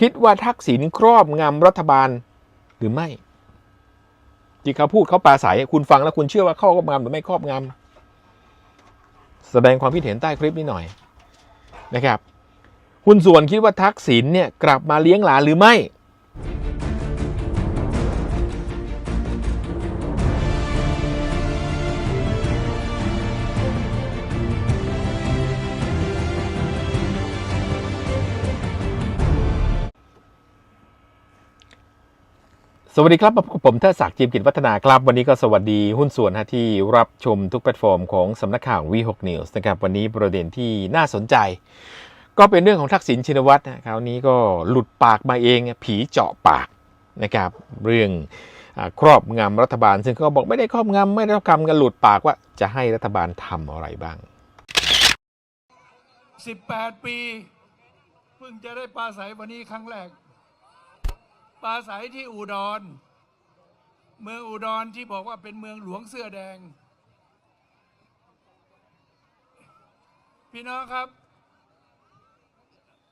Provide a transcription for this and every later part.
คิดว่าทักษิณครอบงำรัฐบาลหรือไม่ที่เขาพูดเขาปราศัยคุณฟังแล้วคุณเชื่อว่าเขาครอบงำหรือไม่ครอบงำแสดงความคิดเห็นใต้คลิปนี้หน่อยนะครับ คุณส่วนคิดว่าทักษิณเนี่ยกลับมาเลี้ยงหลานหรือไม่ วัสดีครับผมเทดศักดิ์จิมกิจวัฒนาครับ วันนี้ก็สวัสดีหุ้นส่วนที่รับชมทุกแพลตฟอร์มของสำนักข่าววีหกนิวส์นะครับวันนี้ประเด็นที่น่าสนใจ ก็เป็นเรื่องของทักษิณชินวัตรนะคราวนี้ก็หลุดปากมาเอง ผีเจาะปากนะครับเรื่องอครอบงำรัฐบาล ซึ่งก็บอกไม่ได้ครอบงำไม่ได้คำกันหลุดปากว่าจะให้รัฐบาลทำอะไรบ้าง 18 ปีเพิ่งจะได้ปลาใสวันนี้ครั้งแรก ปลาใสที่อุดร เมืองอุดรที่บอกว่าเป็นเมืองหลวงเสื้อแดง พี่น้องครับ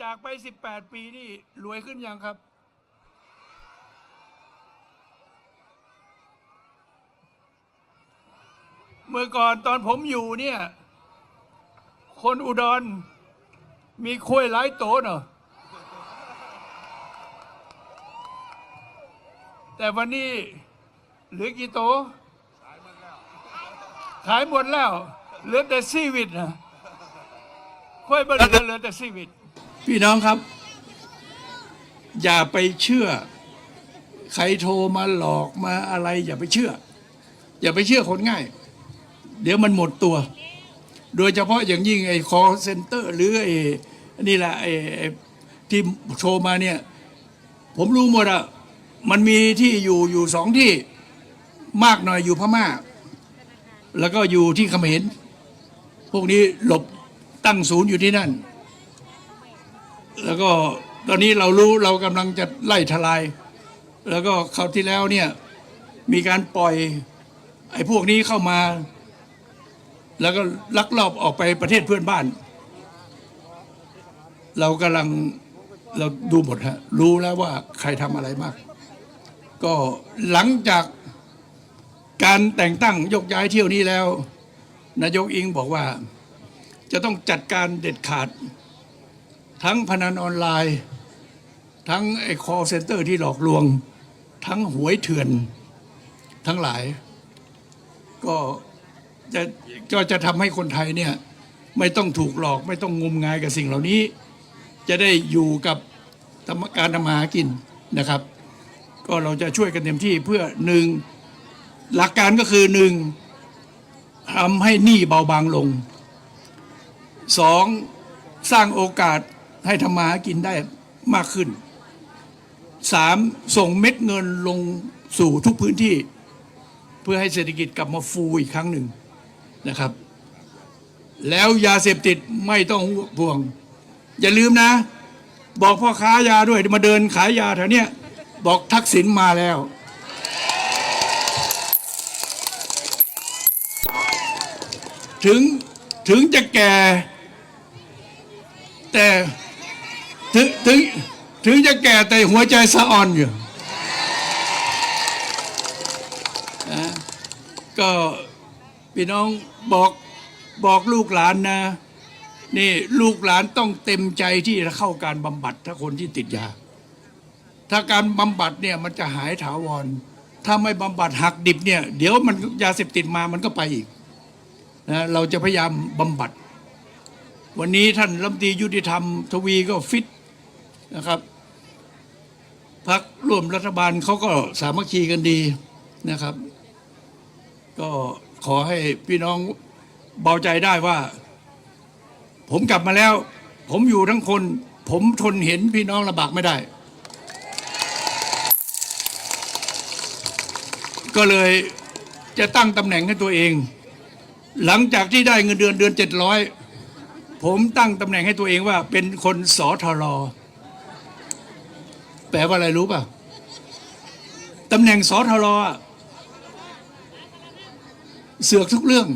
จากไป 18 ปีนี่รวยขึ้นยังครับ เมื่อก่อนตอนผมอยู่เนี่ย คนอุดร มีคุยหลายโตเนอะ แต่วันนี้เหลือกี่โตขายหมดแล้วเหลือแต่ซีวิตนะคุยบริเหลือแต่ซีวิต พี่น้องครับ อย่าไปเชื่อ ใครโทรมาหลอกมาอะไร อย่าไปเชื่อ อย่าไปเชื่อคนง่าย เดี๋ยวมันหมดตัว โดยเฉพาะอย่างยิ่งไอ้ call center หรือไอ้นี่แหละไอ้ไอ้ที่โทรมาเนี่ย ผมรู้หมดอะ มันมีที่อยู่อยู่สองที่มากหน่อยอยู่พม่า แล้วก็อยู่ที่เขมรพวกนี้หลบตั้งศูนย์อยู่ที่นั่น แล้วก็ตอนนี้เรารู้เรากำลังจะไล่ทลาย แล้วก็คราวที่แล้วเนี่ยมีการปล่อยไอ้พวกนี้เข้ามา แล้วก็ลักลอบออกไปประเทศเพื่อนบ้าน เรากำลังเราดูหมดฮะรู้แล้วว่าใครทำอะไรมาก ก็หลังจากการแต่งตั้งยกย้ายเที่ยวนี้แล้ว นายกอิงบอกว่า จะต้องจัดการเด็ดขาด ทั้งพนันออนไลน์ ทั้งไอ้คอเซ็นเตอร์ที่หลอกลวง ทั้งหวยเถื่อนทั้งหลาย ก็จะก็จะทำให้คนไทยเนี่ยไม่ต้องถูกหลอกไม่ต้องงมงายกับสิ่งเหล่านี้ จะได้อยู่กับธรรมการทำมาหากินนะครับ ก็เราจะช่วยกันเต็มที่เพื่อหนึ่งหลักการก็คือหนึ่งทำให้หนี้เบาบางลงสองสร้างโอกาสให้ทำมาหากินได้มากขึ้นสามส่งเม็ดเงินลงสู่ทุกพื้นที่ เพื่อให้เศรษฐกิจกลับมาฟูอีกครั้งหนึ่งนะครับ แล้วยาเสพติดไม่ต้องห่วง อย่าลืมนะ บอกพ่อค้ายาด้วยมาเดินขายยาแถวเนี้ย บอกทักษิณมาแล้ว ถึงถึงจะแก่ แต่ถึงถึงถึงจะแก่แต่หัวใจสะอ่อนอยู่ก็พี่น้องบอกบอกลูกหลานนะ นี่ลูกหลานต้องเต็มใจที่จะเข้าการบำบัดถ้าคนที่ติดยา ถ้าการบำบัดเนี่ยมันจะหายถาวร ถ้าไม่บำบัดหักดิบเนี่ยเดี๋ยวมันยาเสพติดมามันก็ไปอีกนะเราจะพยายามบำบัด วันนี้ท่านรัฐมนตรียุติธรรม ทวีก็ฟิตนะครับพักร่วมรัฐบาลเขาก็สามัคคีกันดีนะครับ ก็ขอให้พี่น้องเบาใจได้ว่า ผมกลับมาแล้ว ผมอยู่ทั้งคน ผมทนเห็นพี่น้องลำบากไม่ได้ ก็เลยจะตั้งตำแหน่งให้ตัวเอง หลังจากที่ได้เงินเดือนเดือนเจ็ดร้อยผมตั้งตำแหน่งให้ตัวเองว่า เป็นคนสอทรแปลว่าอะไรรู้ป่ะตำแหน่งสอทรอเสือกทุกเรื่อง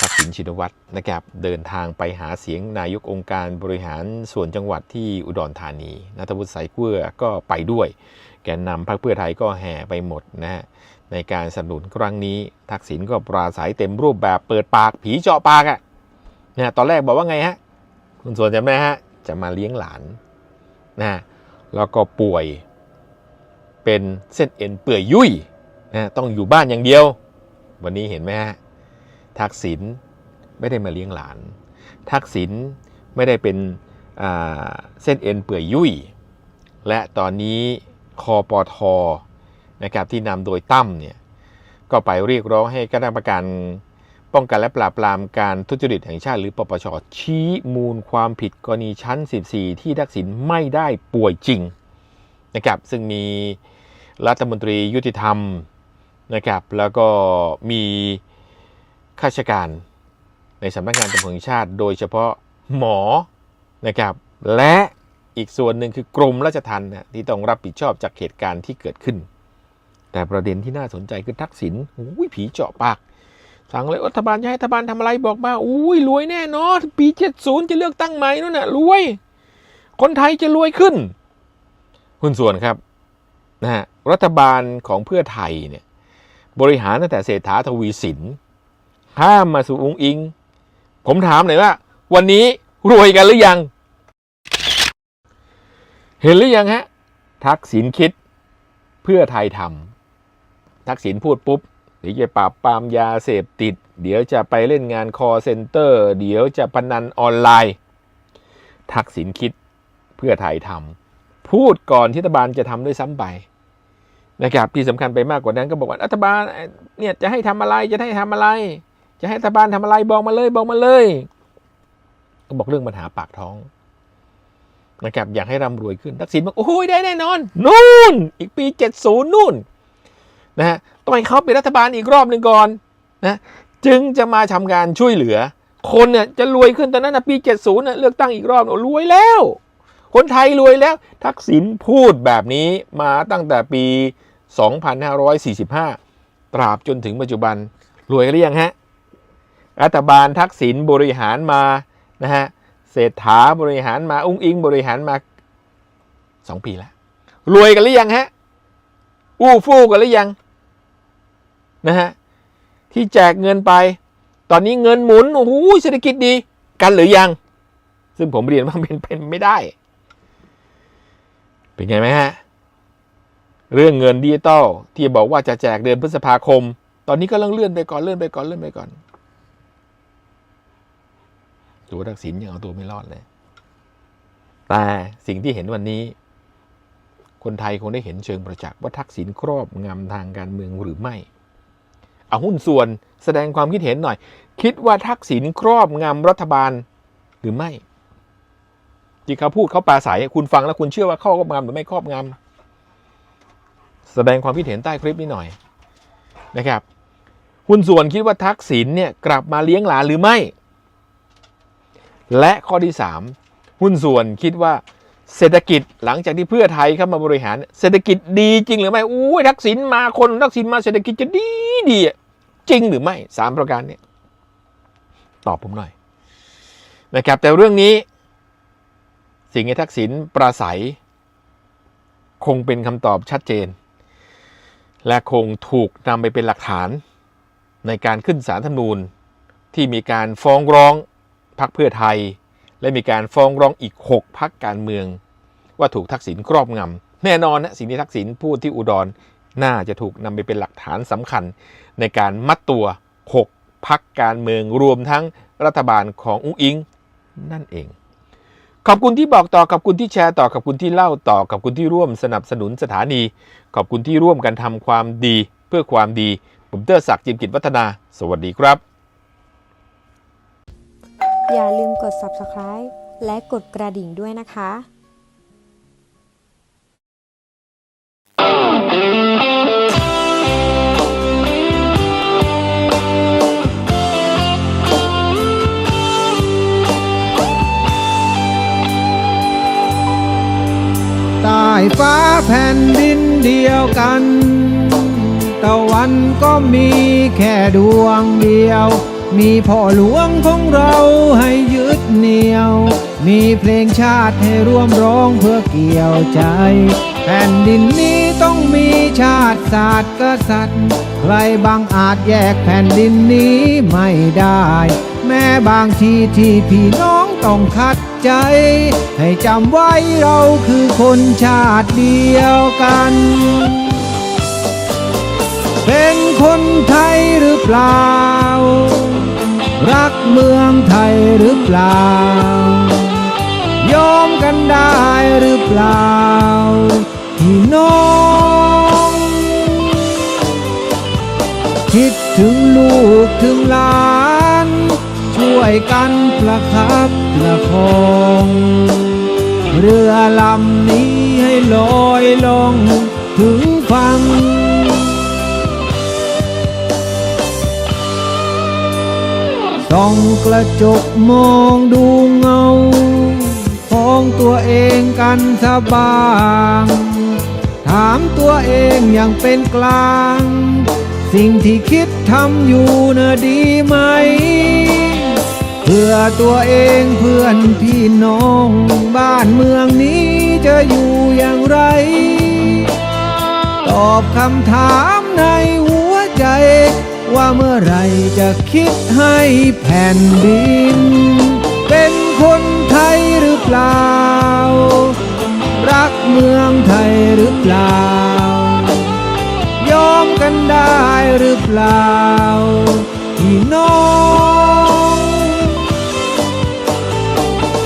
ทักษิณชินวัตรนะครับเดินทางไปหาเสียงนายกองค์การบริหารส่วนจังหวัดที่อุดรธานีนัทวุฒิสายเกลือก็ไปด้วย แกนนำพรรคเพื่อไทยก็แห่ไปหมดนะฮะในการสนับสนุนครั้งนี้ ทักษิณก็ปราศัยเต็มรูปแบบเปิดปากผีเจาะปากอะ่ะนะตอนแรกบอกว่าไงฮะ คุณส่วนจำได้ฮะ จะมาเลี้ยงหลานนะฮะแล้วก็ป่วยเป็นเส้นเอ็นเปื่อยยุ่ยนะต้องอยู่บ้านอย่างเดียว วันนี้เห็นไหมฮะทักษิณไม่ได้มาเลี้ยงหลาน ทักษิณไม่ได้เป็นอ่าเส้นเอ็นเปื่อยยุ่ยและตอนนี้ คอปทนะครับที่นำโดยตั้มเนี่ยก็ไปเรียกร้องให้คณะกรรมการป้องกันและปราบปรามการทุจริตแห่งชาติหรือปปชชี้มูลความผิดกรณีชั้น 14 ที่ทักษิณไม่ได้ป่วยจริงนะครับซึ่งมีรัฐมนตรียุติธรรมนะครับแล้วก็มีข้าราชการในสำนักงานตำรวจแห่งชาติ โดยเฉพาะหมอนะครับและ อีกส่วนหนึ่งคือกรมราชทัณฑ์นะที่ต้องรับผิดชอบจากเหตุการณ์ที่เกิดขึ้น แต่ประเด็นที่น่าสนใจคือทักษิณอุ้ยผีเจาะปากสั่งเลยรัฐบาลจะให้รัฐบาลทำอะไรบอกมาอุ้ยรวยแน่นอนปี70จะเลือกตั้งใหม่นู่นน่ะรวย คนไทยจะรวยขึ้นคุณส่วนครับนะฮะรัฐบาลของเพื่อไทยเนี่ยบริหารตั้งแต่เศรษฐาทวีสินข้ามมาสู่องค์อิง ผมถามหน่อยว่า วันนี้รวยกันหรือยัง เห็นหรือยังฮะ ทักษิณคิดเพื่อไทยทำทักษิณพูดปุ๊บเดี๋ยวจะปราบปรามยาเสพติด เดี๋ยวจะไปเล่นงานคอเซ็นเตอร์ เดี๋ยวจะพนันออนไลน์ ทักษิณคิดเพื่อไทยทำพูดก่อนที่รัฐบาลจะทำด้วยซ้ำไปนะครับที่สำคัญไปมากกว่านั้นก็บอกว่ารัฐบาลเนี่ยจะให้ทำอะไรจะให้ทำอะไร จะให้รัฐบาลทำอะไรบอกมาเลยบอกมาเลย ก็บอกเรื่องปัญหาปากท้อง นะครับอยากให้ร่ำรวยขึ้นทักษิณบอกโอ้ยได้แน่นอน นู่น อีกปี 70 นู่นนะฮะต้องให้เขาเป็นรัฐบาลอีกรอบหนึ่งก่อนนะจึงจะมาทำงานช่วยเหลือ คนเนี่ยจะรวยขึ้นตอนนั้นนะปี 70น่ะเลือกตั้งอีกรอบรวยแล้ว คนไทยรวยแล้ว ทักษิณพูดแบบนี้มาตั้งแต่ปี 2545 ตราบจนถึงปัจจุบันรวยหรือยังฮะรัฐบาลทักษิณบริหารมานะฮะ เศรษฐาบริหารมาอุ้งอิงบริหารมาสองปีแล้ว รวยกันหรือยังฮะ อู้ฟู่กันหรือยัง นะฮะ ที่แจกเงินไป ตอนนี้เงินหมุน โอ้โหเศรษฐกิจดี กันหรือยัง ซึ่งผมเรียนว่าเป็นเป็นไม่ได้ เป็นไงไหมฮะ เรื่องเงินดิจิตอลที่บอกว่าจะแจกเดือนพฤษภาคม ตอนนี้ก็เลื่อนไปก่อนเลื่อนไปก่อนเลื่อนไปก่อน ตัวทักษิณยังเอาตัวไม่รอดเลย แต่สิ่งที่เห็นวันนี้ คนไทยคงได้เห็นเชิงประจักษ์ว่าทักษิณครอบงำทางการเมืองหรือไม่ เอาหุ้นส่วนแสดงความคิดเห็นหน่อย คิดว่าทักษิณครอบงำรัฐบาลหรือไม่ที่เขาพูดเขาปราศัยคุณฟังแล้วคุณเชื่อว่าครอบงำหรือไม่ครอบงำแสดงความคิดเห็นใต้คลิปนี้หน่อยนะครับหุ้นส่วนคิดว่าทักษิณเนี่ยกลับมาเลี้ยงหลานหรือไม่ และข้อที่ 3 หุ้นส่วนคิดว่าเศรษฐกิจหลังจากที่เพื่อไทยเข้ามาบริหาร เศรษฐกิจดีจริงหรือไม่อู้ทักษิณมาคนทักษิณมาเศรษฐกิจจะดีดีอะจริงหรือไม่สามประการนี้ตอบผมหน่อยนะครับ แต่เรื่องนี้ สิ่งที่ทักษิณปราศัย คงเป็นคำตอบชัดเจน และคงถูกนำไปเป็นหลักฐานในการขึ้นศาลธรรมนูญที่มีการฟ้องร้อง พักเพื่อไทย และมีการฟ้องร้องอีก 6 พักการเมือง ว่าถูกทักษิณครอบงำแน่นอนนะสิ่งที่ทักษิณพูดที่อุดรน่าจะถูกนำไปเป็นหลักฐานสำคัญ ในการมัดตัว 6 พักการเมืองรวมทั้งรัฐบาลของอุ้งอิง นั่นเอง ขอบคุณที่บอกต่อขอบคุณที่แชร์ต่อขอบคุณที่เล่าต่อขอบคุณที่ร่วมสนับสนุนสถานี ขอบคุณที่ร่วมกันทำความดีเพื่อความดีผมเตอร์ศักดิ์จิมกิจวัฒนา สวัสดีครับ อย่าลืมกด subscribe และกดกระดิ่งด้วยนะคะใต้ฟ้าแผ่นดินเดียวกัน ตะวันก็มีแค่ดวงเดียว มีพ่อหลวงของเราให้ยึดเหนี่ยว มีเพลงชาติให้ร่วมร้องเพื่อเกี่ยวใจ แผ่นดินนี้ต้องมีชาติศาสตร์กษัตริย์ ใครบางอาจแยกแผ่นดินนี้ไม่ได้ แม้บางทีที่พี่น้องต้องขัดใจ ให้จำไว้เราคือคนชาติเดียวกัน เป็นคนไทยหรือเปล่า รักเมืองไทยหรือเปล่า ยอมกันได้หรือเปล่าพี่น้อง คิดถึงลูกถึงหลาน ช่วยกันประคับประคองเรือลำนี้ให้ลอยลงถึงฝั่ง ส่องกระจกมองดูเงา ของตัวเองกันสบาง ถามตัวเองอย่างเป็นกลาง สิ่งที่คิดทำอยู่น่ะดีไหม เพื่อตัวเองเพื่อนพี่น้องบ้านเมืองนี้จะอยู่อย่างไร ตอบคำถามในหัว เมื่อไรจะคิดให้แผ่นดิน เป็นคนไทยหรือเปล่า รักเมืองไทยหรือเปล่า ยอมกันได้หรือเปล่าพี่น้อง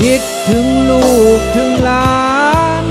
คิดถึงลูกถึงหลาน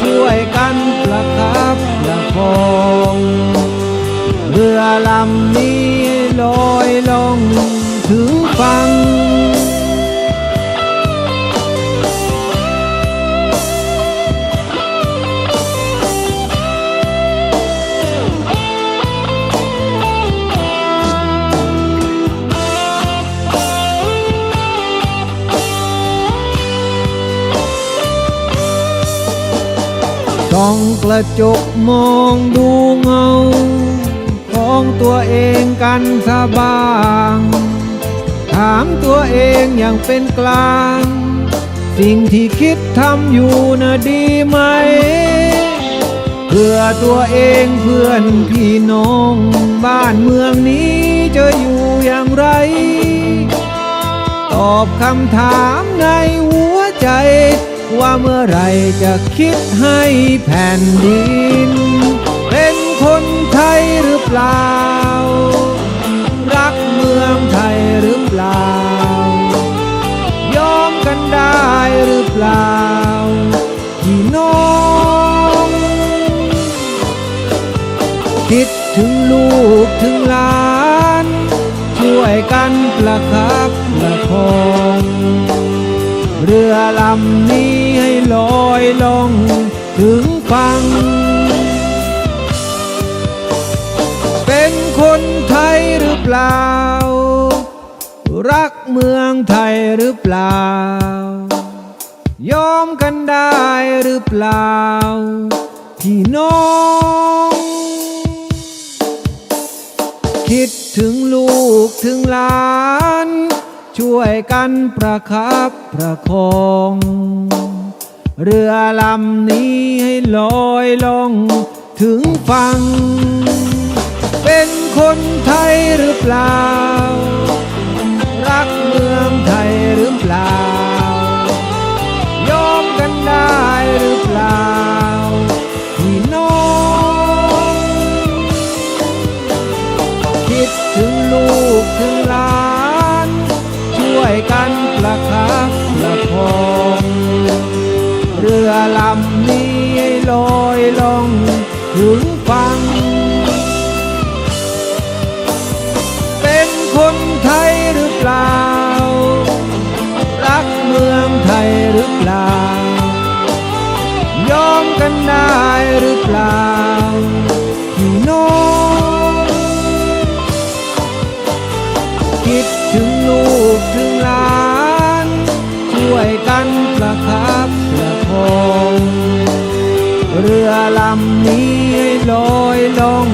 ช่วยกันประคับประคองเรือลำนี้ ลอยลงถึงฝั่งส่ กันสะบาง ถามตัวเองอย่างเป็นกลาง สิ่งที่คิดทำอยู่น่ะดีไหม เพื่อตัวเองเพื่อนพี่น้องบ้านเมืองนี้จะอยู่อย่างไร ตอบคำถามในหัวใจ ว่าเมื่อไรจะคิดให้แผ่นดิน เป็นคนไทยหรือเปล่า ปล่าพี่น้อง คิดถึงลูกถึงหลาน ช่วยกันประคับประคองเรือลำนี้ให้ลอยลงถึงฝั่งเป็นคนไทยหรือเปล่า รักเมืองไทยหรือเปล่า ยอมกันได้หรือเปล่า พี่น้อง คิดถึงลูกถึงหลาน ช่วยกันประคับประคอง เรือลำนี้ให้ลอยลงถึงฝั่งเป็นคนไทยหรือเปล่า รักเมืองไทยหรือเปล่า ลำนี้ให้ลอยลงถึงฟัง เป็นคนไทยหรือเปล่า รักเมืองไทยหรือเปล่า ยอมกันได้หรือเปล่า เรือลำนี้ลอยลง